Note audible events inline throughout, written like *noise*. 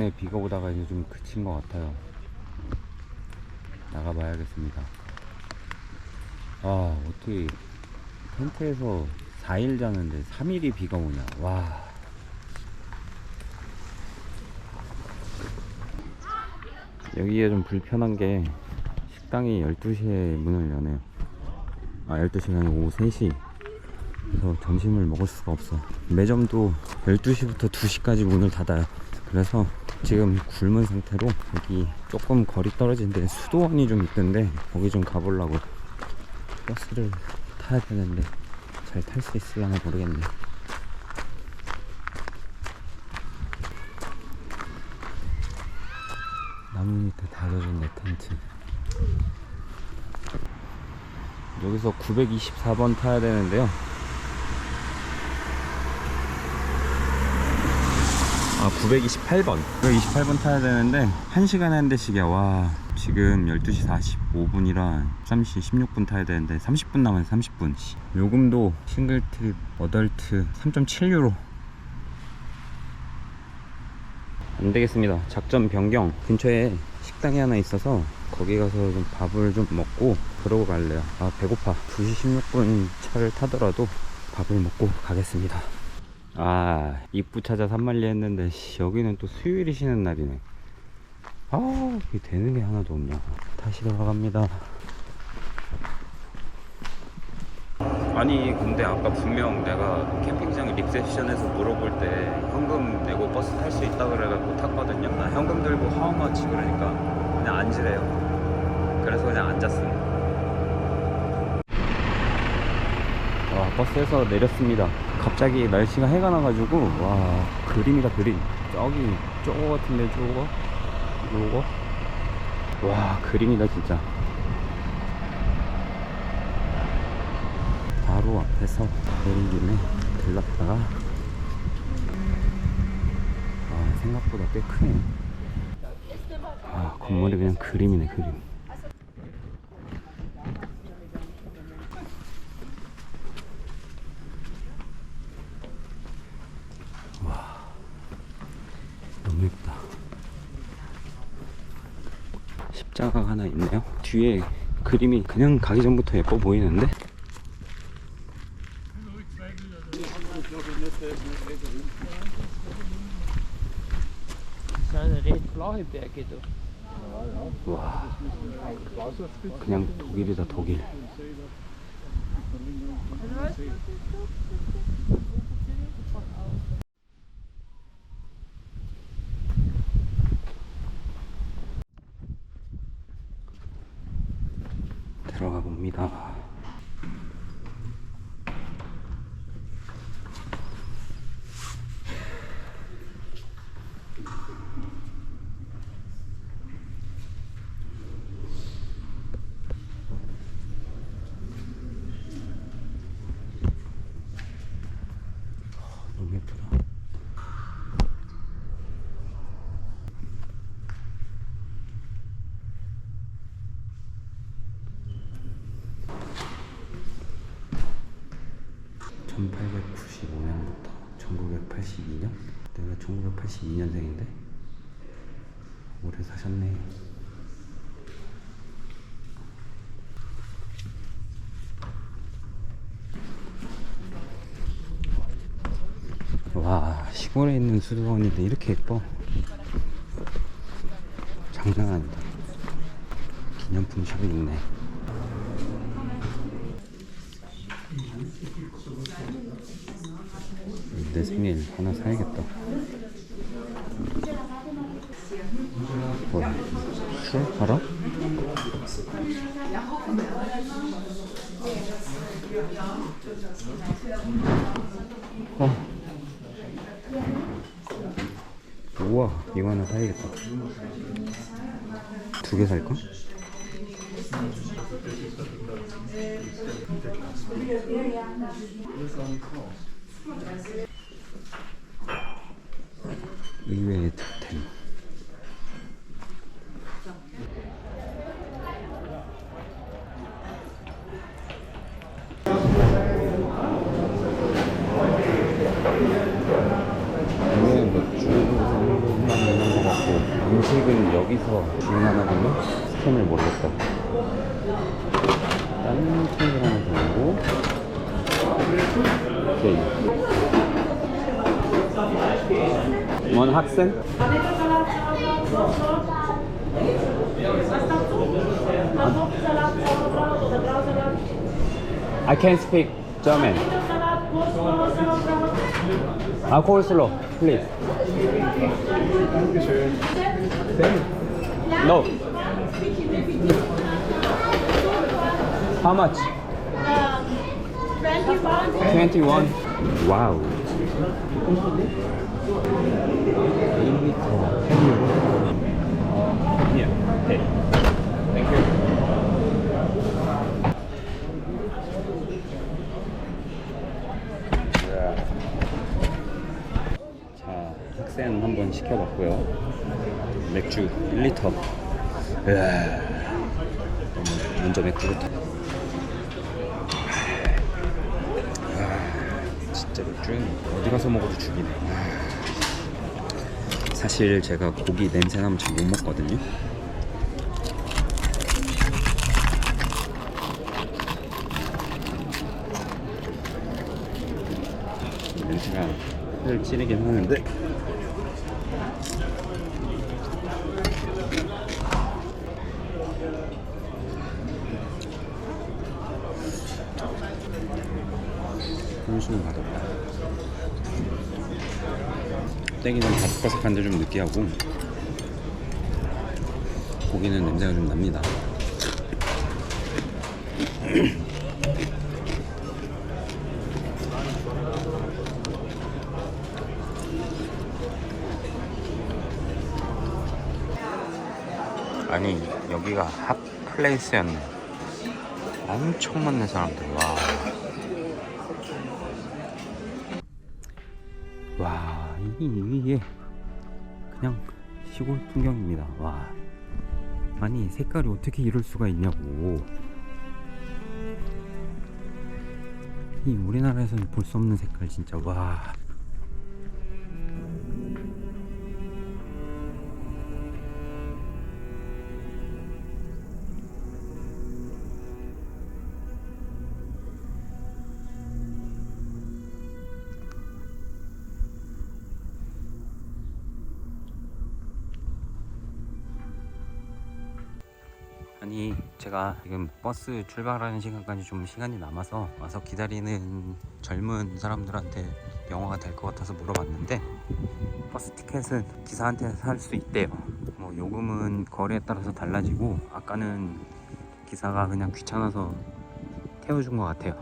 내내 비가 오다가 이제 좀 그친 것 같아요. 나가봐야겠습니다. 아, 어떻게 텐트에서 4일 자는데 3일이 비가 오냐. 와. 여기가 좀 불편한 게 식당이 12시에 문을 여네요. 아, 12시가 아니고 오후 3시. 그래서 점심을 먹을 수가 없어. 매점도 12시부터 2시까지 문을 닫아요. 그래서 지금 굶은 상태로 여기 조금 거리 떨어진 데 수도원이 좀 있던데 거기 좀 가보려고 버스를 타야 되는데 잘 탈 수 있을려나 모르겠네. 나무 밑에 다져준 내 텐트. 여기서 924번 타야 되는데요. 아 928번. 928번 타야 되는데 1시간에 한 대씩이야. 와 지금 12시 45분이라 3시 16분 타야 되는데 30분 남아요 30분. 씨. 요금도 싱글 트립 어덜트 3.7유로. 안 되겠습니다. 작전 변경. 근처에 식당이 하나 있어서 거기 가서 좀 밥을 좀 먹고 그러고 갈래요. 아 배고파. 2시 16분 차를 타더라도 밥을 먹고 가겠습니다 아 입구 찾아 산말리 했는데 씨, 여기는 또 수요일이 쉬는 날이네. 아 이게 되는 게 하나도 없냐 다시 돌아갑니다. 아니 근데 아까 분명 내가 캠핑장 리셉션에서 물어볼 때 현금 내고 버스 탈 수 있다 그래갖고 탔거든요. 나 현금 들고 하우마치 그러니까 그냥 앉으래요. 그래서 그냥 앉았습니다. 와 버스에서 내렸습니다 갑자기 날씨가 해가 나가지고 와 그림이다 그림. 저기 저거 같은데 저거? 요거? 와 그림이다 진짜. 바로 앞에서 내린 김에 들렀다가 아 생각보다 꽤 크네. 아 건물이 그냥 그림이네 그림 너무 예쁘다. 십자가가 하나 있네요. 뒤에 그림이 그냥 가기 전부터 예뻐 보이는데? 와, 그냥 독일이다 독일. 봅니다. 너무 예쁘다. (1895년부터) (1982년) 내가 (1982년생인데) 오래 사셨네. 와 시골에 있는 수도원인데 이렇게 예뻐. 장난 아니다. 기념품 샵이 있네 내 생일 하나 사야겠다 뭐야 술 알아? 어 우와 이거 하나 사야겠다 두 개 살까? 의외의 득템 I can't speak German. 아, coleslaw, please. No. How much? 21. 21. Wow. 1m 햄이요. 어, here. Okay. Thank you. 자, 학생 한번 시켜봤고요. 맥주 1리터. 이야, 먼저 맥주부터. 아, 진짜 맥주는 어디 가서 먹어도 죽이네. 아, 사실 제가 고기 냄새 나면 잘 못 먹거든요. 냄새가 를 찌르긴 하는데 한숨을 받았다 땡기는 바삭바삭한데 좀 느끼하고 고기는 냄새가 좀 납니다 *clears throat* 아니 여기가 핫플레이스였네 엄청 많네 사람들 와. 이게 그냥 시골 풍경입니다. 와. 아니 색깔이 어떻게 이럴 수가 있냐고. 이 우리나라에서는 볼 수 없는 색깔 진짜. 와 아니 제가 지금 버스 출발하는 시간까지 좀 시간이 남아서 와서 기다리는 젊은 사람들한테 영화가 될 것 같아서 물어봤는데 버스 티켓은 기사한테 살 수 있대요. 뭐 요금은 거리에 따라서 달라지고 아까는 기사가 그냥 귀찮아서 태워준 것 같아요.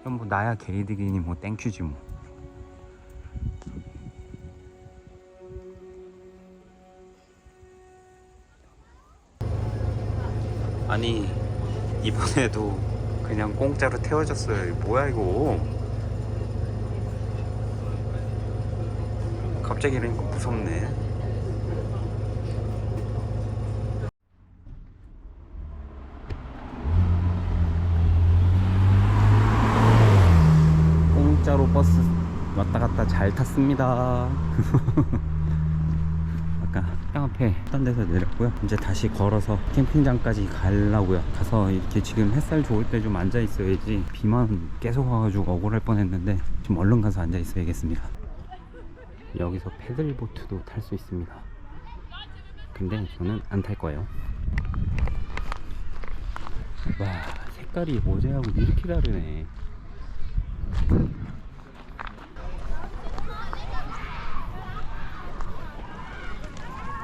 그럼 뭐 나야 개이득이니 뭐 땡큐지 뭐 아니 이번에도 그냥 공짜로 태워줬어요. 뭐야 이거? 갑자기 이러니까 무섭네. 공짜로 버스 왔다 갔다 잘 탔습니다 *laughs* 아까 땅 앞에 딴 데서 내렸고요. 이제 다시 걸어서 캠핑장까지 가려고요. 가서 이렇게 지금 햇살 좋을 때 좀 앉아 있어야지 비만 계속 와가지고 억울할 뻔했는데 좀 얼른 가서 앉아 있어야겠습니다. 여기서 패들보트도 탈 수 있습니다. 근데 저는 안 탈 거예요. 와 색깔이 어제하고 이렇게 다르네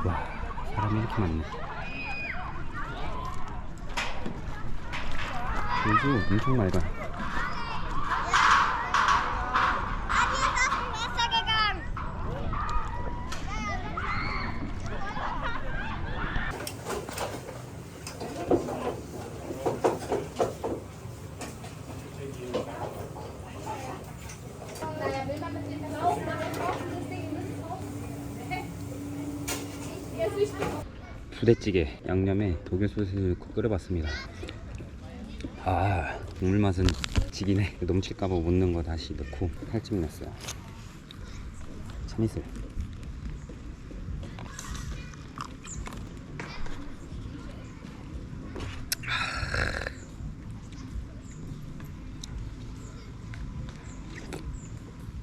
와 사람이 이렇게 많네. 요즘 엄청 맑아 부대찌개 양념에 독일 소스를 넣고 끓여봤습니다. 아 국물 맛은 지기네. 넘칠까봐 못 넣은 거 다시 넣고 살찜 났어요. 참이슬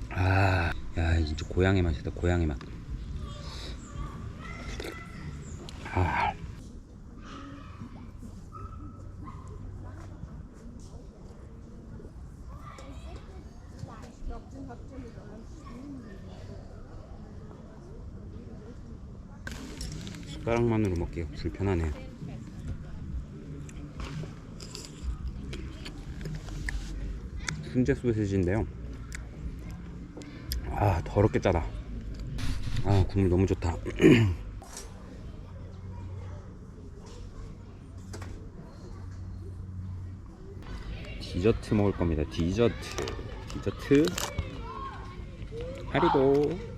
아야 이제 고향의 맛이다 고향의 맛. 숟가락만으로 먹기가 불편하네요. 순대 소시지인데요. 아 더럽게 짜다. 아 국물 너무 좋다. *clears throat* 디저트 먹을 겁니다. 디저트. 디저트. 하리보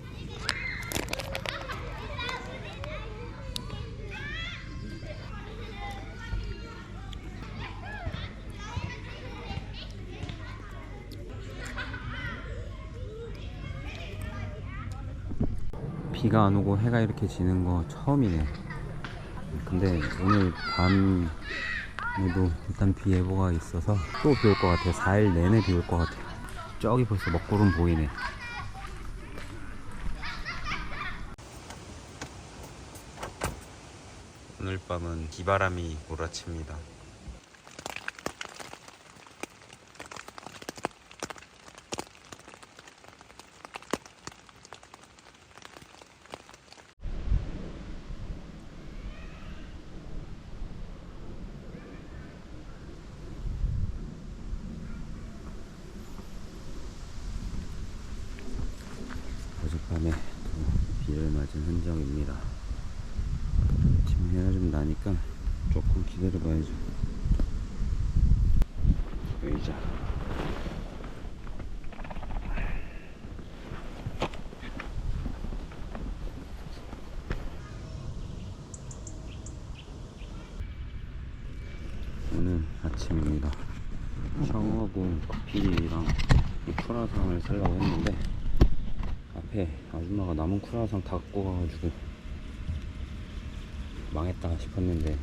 비가 안 오고 해가 이렇게 지는 거 처음이네. 근데 오늘 밤에도 일단 비 예보가 있어서 또 비 올 것 같아요. 4일 내내 비 올 것 같아요. 저기 벌써 먹구름 보이네. 오늘 밤은 비바람이 몰아칩니다. 어젯밤에 또 비를 맞은 흔적입니다. 지금 해가 좀 나니까 조금 기다려 봐야죠. 의자. 오늘 아침입니다. 샤워하고 커피랑 이 크라상을 살려고 했는데 앞에 아줌마가 남은 크라상 다 갖고 가가지고 망했다 싶었는데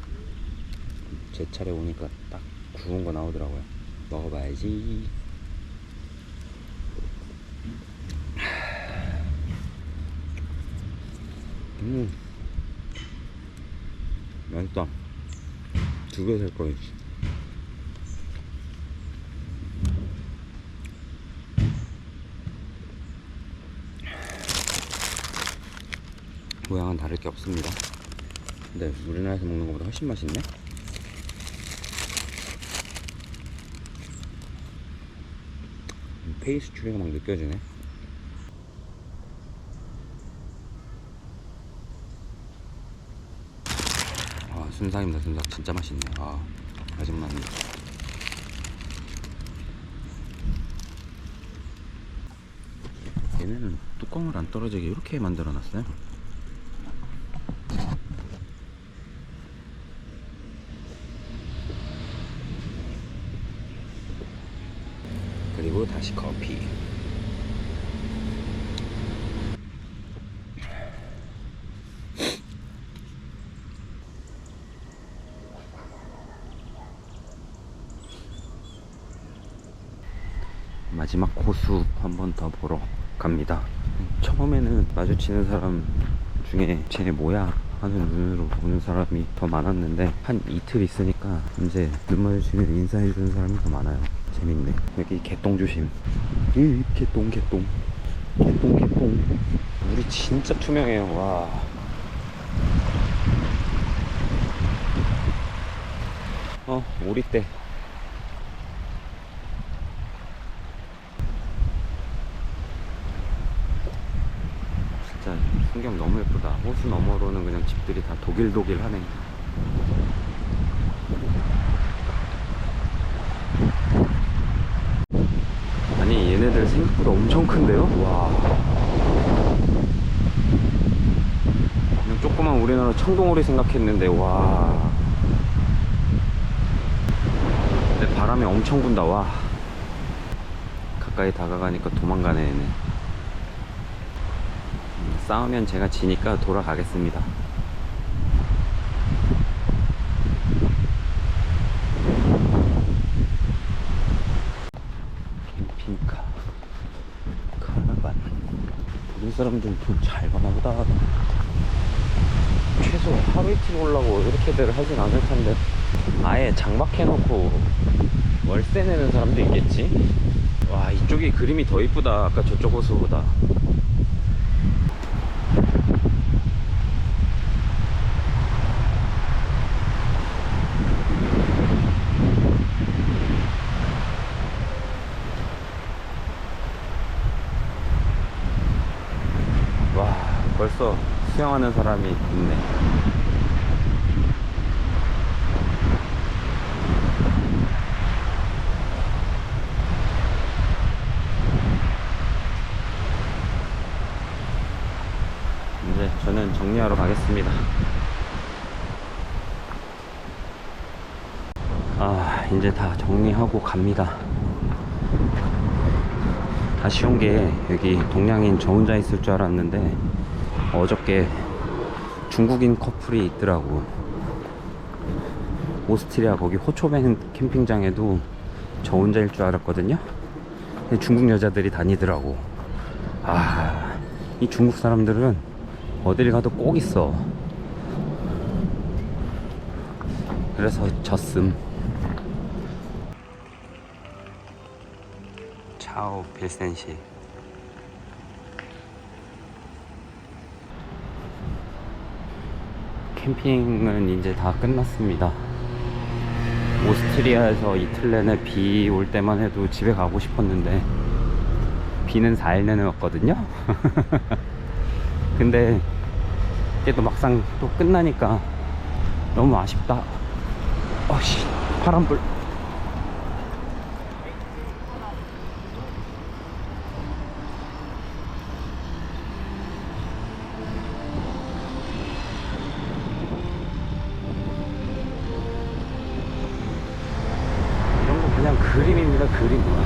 제 차례 오니까 딱 구운 거 나오더라고요. 먹어봐야지. 음, 맛있다. 두 개 살 거예요. 모양은 다를 게 없습니다. 근데 우리나라에서 먹는 것보다 훨씬 맛있네. 페이스츄리가 막 느껴지네. 아 순삭입니다 순삭 진짜 맛있네. 아 아줌마는 얘네는 뚜껑을 안 떨어지게 이렇게 만들어 놨어요. 그리고 다시 커피. 마지막 호수 한 번 더 보러 갑니다. 처음에는 마주치는 사람 중에 쟤 뭐야 하는 눈으로 보는 사람이 더 많았는데 한 이틀 있으니까 이제 눈 마주치면 인사해주는 사람이 더 많아요. 재밌네. 여기 개똥 조심. 이 개똥 개똥 개똥 개똥. 물이 진짜 투명해요. 와. 어 오리떼. 진짜 풍경 너무 예쁘다. 호수 너머로는 그냥 집들이 다 독일 독일하네. 아니 얘네들 생각보다 엄청 큰데요? 와. 그냥 조그만 우리나라 청동오리 생각했는데 와. 바람이 엄청 분다 와. 가까이 다가가니까 도망가네 얘네. 싸우면 제가 지니까 돌아가겠습니다. 캠핑카 카라반 사람들 돈잘 버나 보다. 최소 하루 이틀 올라고 이렇게들 하진 않을 텐데. 아예 장박해놓고 월세 내는 사람도 있겠지? 와, 이쪽이 그림이 더 이쁘다. 아까 저쪽 호수보다. 와, 수영하는 사람이 있네. 이제 저는 정리하러 가겠습니다. 아, 이제 다 정리하고 갑니다. 아쉬운 게 여기 동양인 저 혼자 있을 줄 알았는데 어저께 중국인 커플이 있더라고. 오스트리아 거기 호초벤 캠핑장에도 저 혼자일 줄 알았거든요. 중국 여자들이 다니더라고. 아, 이 중국 사람들은 어딜 가도 꼭 있어. 그래서 졌음. 차오 빌센시. 캠핑은 이제 다 끝났습니다. 오스트리아에서 이틀 내내 비 올 때만 해도 집에 가고 싶었는데 비는 4일 내내 왔거든요. 근데 이게 또 막상 또 끝나니까 너무 아쉽다. 어씨 바람 불. 그냥 그림입니다 그림